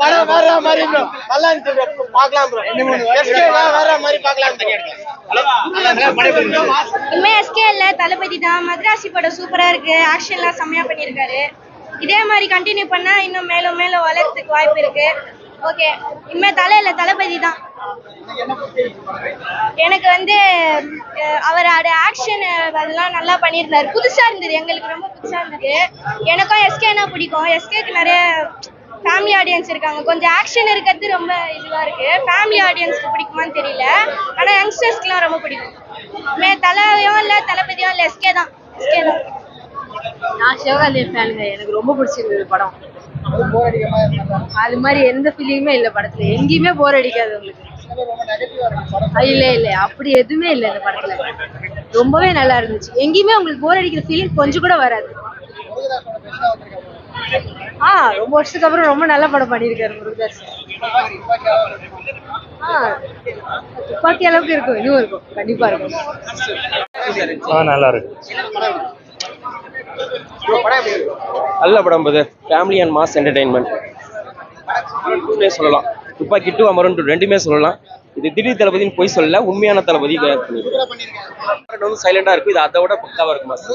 படம் மாதிரி நல்லா இருந்துச்சு பார்க்கலாம் மாதிரி பார்க்கலாம் இனிமே எஸ்கே இல்ல தளபதி தான். மദ്രാசி படம் சூப்பரா இருக்கு. ஆக்ஷன்லாம் செம்மையா பண்ணிருக்காரு இதே மாதிரி கண்டினியூ பண்ணா இன்னும் மேலும் மேலும் வளர்றதுக்கு வாய்ப்பு இருக்கு. ஓகே இனிமே தலை இல்ல தளபதி தான். எனக்கு வந்து அவரோட ஆக்ஷன் அதெல்லாம் நல்லா பண்ணியிருந்தார். புதுசா இருந்தது எங்களுக்கு ரொம்ப புதுசாக இருந்தது. எனக்கும் எஸ்கேனா பிடிக்கும். எஸ்கேக்கு நிறைய ஃபேமிலி ஆடியன்ஸ் இருக்காங்க. கொஞ்சம் ஆக்ஷன் இருக்கிறது ரொம்ப இதுவா இருக்கு. ஃபேமிலி ஆடியன்ஸ்க்கு பிடிக்குமான்னு தெரியல. ஆனா யங்ஸ்டர்ஸ்க்குலாம் ரொம்ப பிடிக்கும். மே தலையும் இல்ல தளபதியும் இல்ல எஸ்கே தான். எஸ்கே தான். நான் சிவகார்த்திகேயன் ஃபேனுங்க எனக்கு ரொம்ப பிடிச்சிருந்தது படம். அது மாதிரி எந்த ஃபீலிங்குமே இல்லை படத்துல. எங்கேயுமே போர் அடிக்காது உங்களுக்கு. இல்ல இல்ல. அப்படி எதுவுமே இல்லை இந்த படத்துல. ரொம்பவே நல்லா இருந்துச்சு. எங்கேயுமே உங்களுக்கு போர் அடிக்கிற ஃபீலிங் கொஞ்சம் கூட வராது. ஆ ரொம்ப வருஷத்துக்கு அப்புறம் ரொம்ப நல்ல படம் பண்ணியிருக்காரு முருகதாஸ் ஆ துப்பாக்கி அளவுக்கு இருக்கும். இன்னும் இருக்கும். கண்டிப்பா இருக்கும். ஆ நல்லா இருக்கு. நல்ல படம் பது. ஃபேமிலி அண்ட் மாஸ் என்டர்டைன்மெண்ட் சொல்லலாம். துப்பாக்கி டூ அமரன் டூ ரெண்டுமே சொல்லலாம். இது திடீர் தளபதின்னு போய் சொல்லல உண்மையான தளபதி வந்து சைலண்டா இருக்கு இது அதை விட பக்காவா இருக்கு மாஸ்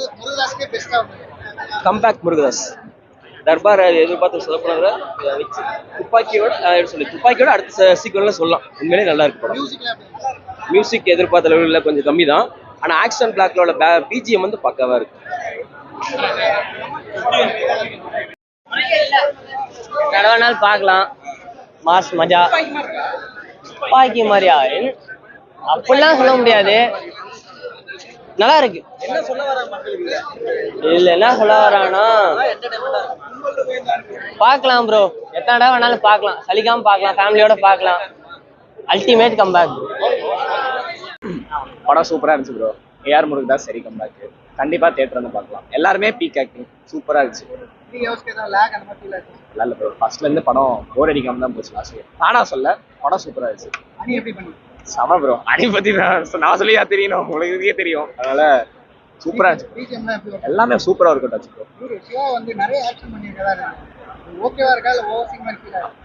கம்பேக் முருகதாஸ். தர்பார் எதிர்பார்த்து சொல்லப்படுறத வச்சு துப்பாக்கியோட சொல்லி துப்பாக்கியோட அடுத்த சீக்கிரம்ல சொல்லலாம். உண்மையிலே நல்லா இருக்கு படம். மியூசிக் எதிர்பார்த்த லெவலில் கொஞ்சம் கம்மி தான். ஆனால் ஆக்ஷன் பிளாக்ல உள்ள பிஜிஎம் வந்து பக்காவா இருக்கு. நாள் பார்க்கலாம். மாஸ் மஜா. துப்பாக்கி மாதிரியா அப்படிலாம் சொல்ல முடியாது. நல்லா இருக்கு. இதுல என்ன சொல்ல வரானா பார்க்கலாம் ப்ரோ எத்தனை தடவை வேணாலும் பார்க்கலாம். சலிக்காம பார்க்கலாம். ஃபேமிலியோட பார்க்கலாம். அல்டிமேட் கம்பேக் படம் சூப்பரா இருந்துச்சு ப்ரோ ஏஆர் முருகதாஸ் சரி கம்பேக் கண்டிப்பா தேட்டர் வந்து பார்க்கலாம். எல்லாருமே பீக் ஆக்டிங் சூப்பரா இருந்துச்சு. இல்லை ப்ரோ ஃபர்ஸ்ட்ல இருந்து படம் போர் அடிக்காம தான் போச்சு லாஸ்ட் தானா சொல்ல படம் சூப்பரா இருந்துச்சு. செம ப்ரோ அணி பத்தி நான் நான் சொல்லியா தெரியணும். உங்களுக்கு தெரியும். அதனால சூப்பரா இருந்துச்சு. எல்லாமே சூப்பரா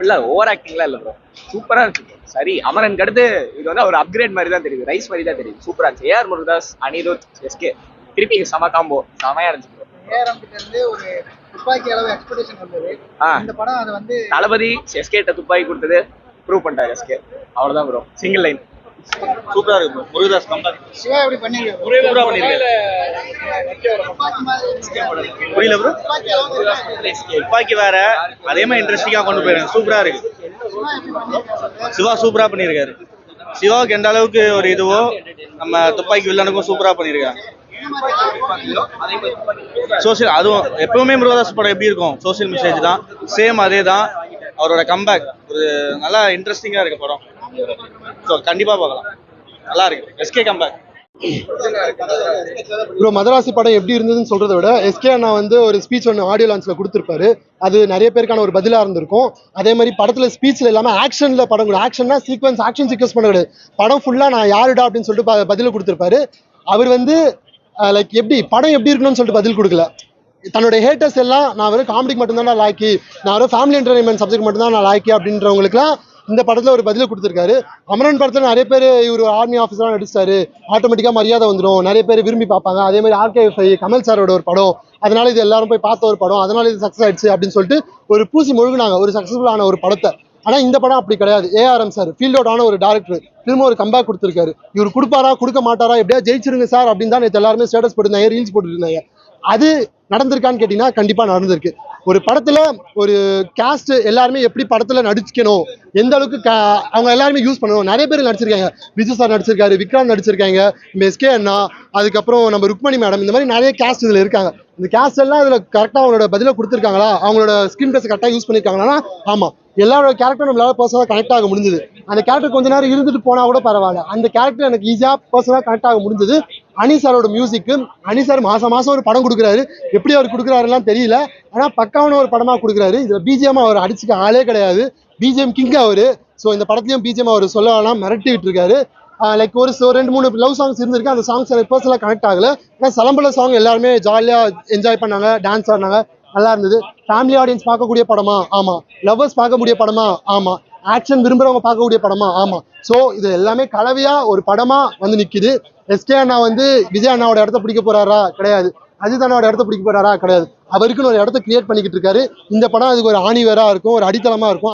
இல்ல? ஓவர் ஆக்டிங்லாம் இல்ல ப்ரோ சூப்பரா இருந்துச்சு. சரி அமரனுக்கு அடுத்து இது வந்து ஒரு அப்கிரேட் மாதிரி தான் தெரியுது. ரைஸ் மாதிரி தான் தெரியுது சூப்பரா இருந்துச்சு. ஏஆர் முருகதாஸ் அனிருத் எஸ்கே திருப்பி செம காம்போ செமையா இருந்துச்சு தளபதி எஸ்கே கிட்ட துப்பாக்கி கொடுத்தது ப்ரூவ் பண்ணிட்டாரு எஸ்கே அவ்வளவுதான் ப்ரோ சிங்கிள் லைன் சூப்பரா இருக்கு முருகதாஸ் கம்பேக் சூப்பரா பண்ணிருக்காரு. புரியல ப்ரோ துப்பாக்கி வேற. அதே மாதிரி இன்ட்ரெஸ்டிங்கா கொண்டு போயிருங்க சூப்பரா இருக்கு. சிவா சூப்பரா பண்ணிருக்காரு. சிவாவுக்கு எந்த அளவுக்கு ஒரு இதுவோ நம்ம துப்பாக்கி வில்லனுக்கும் சூப்பரா பண்ணிருக்காங்க சோசியல் அதுவும் எப்பவுமே முருகதாஸ் படம் எப்படி இருக்கும்? சோசியல் மெசேஜ் தான். சேம் அதே தான் அவரோட கம்பேக் ஒரு நல்லா இன்ட்ரெஸ்டிங்கா இருக்கு படம். ஸோ கண்டிப்பாக பார்க்கலாம். நல்லா இருக்கு. எஸ்கே கம்பேக் ப்ரோ மதராசி படம் எப்படி இருந்ததுன்னு சொல்றதை விட எஸ்கே அண்ணா வந்து ஒரு ஸ்பீச் ஒன்று ஆடியோ லான்ஸ்ல கொடுத்துருப்பாரு. அது நிறைய பேருக்கான ஒரு பதிலாக இருந்திருக்கும். அதே மாதிரி படத்துல ஸ்பீச்ல இல்லாமல் ஆக்ஷன்ல படம் கூட ஆக்ஷன்னா சீக்வன்ஸ் ஆக்ஷன் சீக்வன்ஸ் பண்ண கிடையாது. படம் ஃபுல்லா நான் யாருடா அப்படின்னு சொல்லிட்டு பதில் கொடுத்துருப்பாரு. அவர் வந்து லைக் எப்படி படம் எப்படி இருக்கணும்னு சொல்லிட்டு பதில் கொடுக்கல. தன்னுடைய ஹேட்டர்ஸ் எல்லாம் நான் வெறும் காமெடிக்கு மட்டும்தான் நான் லாக்கி நான் வெறும் ஃபேமிலி என்டர்டைன்மெண்ட் சப்ஜெக்ட் மட்டும்தான் நான் லாக்கி அப்படின்றவங்களுக்குலாம் இந்த படத்தில் ஒரு பதில் கொடுத்துருக்காரு. அமரன் படத்தில் நிறைய பேர் இவர் ஆர்மி ஆஃபீஸராக நடிச்சிட்டாரு. ஆட்டோமேட்டிக்காக மரியாதை வந்துடும் நிறைய பேர் விரும்பி பார்ப்பாங்க. அதே மாதிரி ஆர்கேஎஃப்ஐ கமல் சாரோட ஒரு படம். அதனால இது எல்லாரும் போய் பார்த்த ஒரு படம். அதனால இது சக்ஸஸ் ஆயிடுச்சு அப்படின்னு சொல்லிட்டு ஒரு பூசி முழுகுனாங்க. ஒரு சக்ஸஸ்ஃபுல்லான ஒரு படத்தை. ஆனால் இந்த படம் அப்படி கிடையாது. ஏஆர்எம் சார் ஃபீல்டோடான ஒரு டேரக்டர் திரும்ப ஒரு கம்பேக் கொடுத்துருக்காரு. இவர் கொடுப்பாரா கொடுக்க மாட்டாரா எப்படியா ஜெயிச்சிருங்க சார் அப்படின்னு தான் நேற்று எல்லாருமே ஸ்டேட்டஸ் போட்டிருந்தாங்க ரீல்ஸ் போட்டுருந்தாங்க. அது நடந்திருக்கான்னு கேட்டிங்கன்னா கண்டிப்பாக நடந்திருக்கு. ஒரு படத்தில் ஒரு காஸ்ட் எல்லாருமே எப்படி படத்தில் நடிச்சுக்கணும் எந்த அளவுக்கு அவங்க எல்லாருமே யூஸ் பண்ணணும். நிறைய பேர் நடிச்சிருக்காங்க. விஜய் சார் நடிச்சிருக்காரு விக்ரம் நடிச்சிருக்காங்க நம்ம எஸ்கே அண்ணா அதுக்கப்புறம் நம்ம ருக்மணி மேடம் இந்த மாதிரி நிறைய கேஸ்ட் இதில் இருக்காங்க. இந்த கேஸ்ட் எல்லாம் இதில் கரெக்டாக அவங்களோட பதிலை கொடுத்துருக்காங்களா? அவங்களோட ஸ்கிரீன் ப்ளஸ் கரெக்டாக யூஸ் பண்ணியிருக்காங்களா ஆமாம் எல்லாரோட கேரக்டர் நம்மளால பர்சனலாக கனெக்ட் ஆக முடிஞ்சது. அந்த கேரக்டர் கொஞ்ச நேரம் இருந்துட்டு போனா கூட பரவாயில்ல. அந்த கேரக்டர் எனக்கு ஈஸியாக பர்சனலாக கனெக்ட் ஆக முடிஞ்சது. அனி சாரோட மியூசிக்கு அனி சார் மாசம் மாசம் ஒரு படம் கொடுக்குறாரு. எப்படி அவர் கொடுக்குறாருலாம் தெரியல. ஆனால் பக்காவான ஒரு படமா கொடுக்குறாரு. இதில் பிஜிஎம் அவர் அடிச்சுக்க ஆளே கிடையாது. பிஜிஎம் கிங் அவரு. ஸோ இந்த படத்தையும் பிஜிஎம் அவர் சொல்லலாம் மிரட்டிக்கிட்டு மிரட்டி விட்டுருக்காரு லைக் ஒரு ரெண்டு மூணு லவ் சாங்ஸ் இருந்திருக்கு. அந்த சாங்ஸ் எனக்கு பர்சனலாக கனெக்ட் ஆகல. ஆனால் சலம்பல சாங் எல்லாருமே ஜாலியாக என்ஜாய் பண்ணாங்க டான்ஸ் ஆடினாங்க. நல்லா இருந்தது. ஃபேமிலி ஆடியன்ஸ் பார்க்கக்கூடிய படமா? ஆமா. லவ்வர்ஸ் பார்க்கக்கூடிய படமா? ஆமா. ஆக்ஷன் விரும்புறவங்க பார்க்கக்கூடிய படமா? ஆமா. ஸோ இது எல்லாமே கலவையா ஒரு படமா வந்து நிக்குது. எஸ்கே அண்ணா வந்து விஜய் அண்ணாவோட இடத்த பிடிக்க போறாரா? கிடையாது. அஜித் அண்ணாவோட இடத்த பிடிக்க போகிறாரா கிடையாது. அவருக்குன்னு ஒரு இடத்த கிரியேட் பண்ணிக்கிட்டு இருக்காரு. இந்த படம் அதுக்கு ஒரு ஆணி இருக்கும் ஒரு அடித்தளமா இருக்கும்.